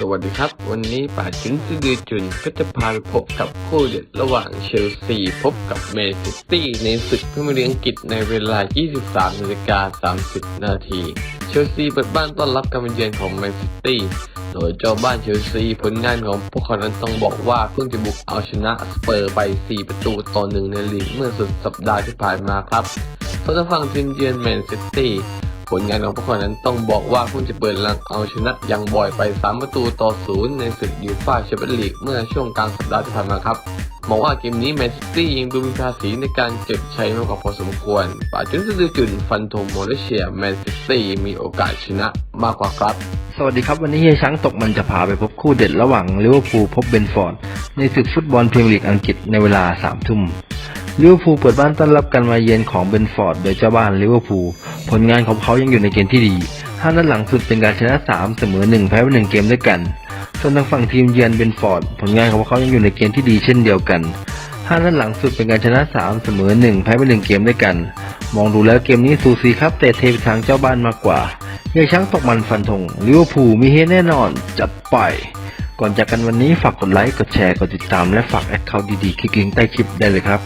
สวัสดีครับ วันนี้ป่าจิ้นซือจุนก็จะพาไปพบกับคู่เด็ดระหว่างเชลซี พบกับแมนซิตี้ในศึกพรีเมียร์ลีกอังกฤษในเวลา 23นาฬิกา30 นาที เชลซีเปิดบ้านต้อนรับการมาเยือนของแมนซิตี้ โดยเจ้าบ้านเชลซีผลงานของพวกเขานั้นต้องบอกว่าเพิ่งจะบุกเอาชนะสเปอร์ไป 4 ประตูต่อหนึ่งในลีกเมื่อสุดสัปดาห์ที่ผ่านมาครับส่วนทางฝั่งทีมเยือนแมนซิตี้ ผลงานของพวกเขานั้นต้องบอกว่าเพิ่งจะเปิดหลังเอาชนะยังบ่อยไป 3 ประตูต่อศูนย์ในศึกยูฟ่าแชมเปี้ยนลีกเมื่อช่วงกลางสัปดาห์ที่ผ่านมาครับมองว่าเกมนี้แมนซิตี้ยังดูมีภาษีในการเก็บชัยมากกว่าพอสมควรป่าจุนซือจุนฟันธงโมเลเชียแมนซิตี้มีโอกาสชนะมากกว่าครับ สวัสดีครับวันนี้เฮียช้างตกมันจะพาไปพบคู่เด็ดระหว่างลิเวอร์พูลพบเบนฟอร์ดในศึกฟุตบอลพรีเมียร์ลีกอังกฤษในเวลาสามทุ่ม ลิเวอร์พูลเปิดบ้านต้อนรับการมาเยือนของเบนฟอร์ดโดยเจ้าบ้านลิเวอร์พูลผลงานของเขายังอยู่ในเกณฑ์ที่ดีห้านัดหลังสุดเป็นการชนะสามเสมอหนึ่งแพ้ไปหนึ่งเกมด้วยกันส่วนทางฝั่งทีมเยือนเบนฟอร์ดผลงานของพวกเขายังอยู่ในเกณฑ์ที่ดีเช่นเดียวกันห้านัดหลังสุดเป็นการชนะสามเสมอหนึ่งแพ้ไปหนึ่งเกมด้วยกัน มองดูแล้วเกมนี้สูสีครับแต่เทไปทางเจ้าบ้านมากกว่าเยช้างตกมันฟันธงลิเวอร์พูลมีเฮแน่นอนจัดไปก่อนจากกันวันนี้ฝากกดไลค์ กดแชร์ กดติดตาม และฝากแอคเคาท์ดีๆคลิกลิงก์ใต้คลิปได้เลยครับ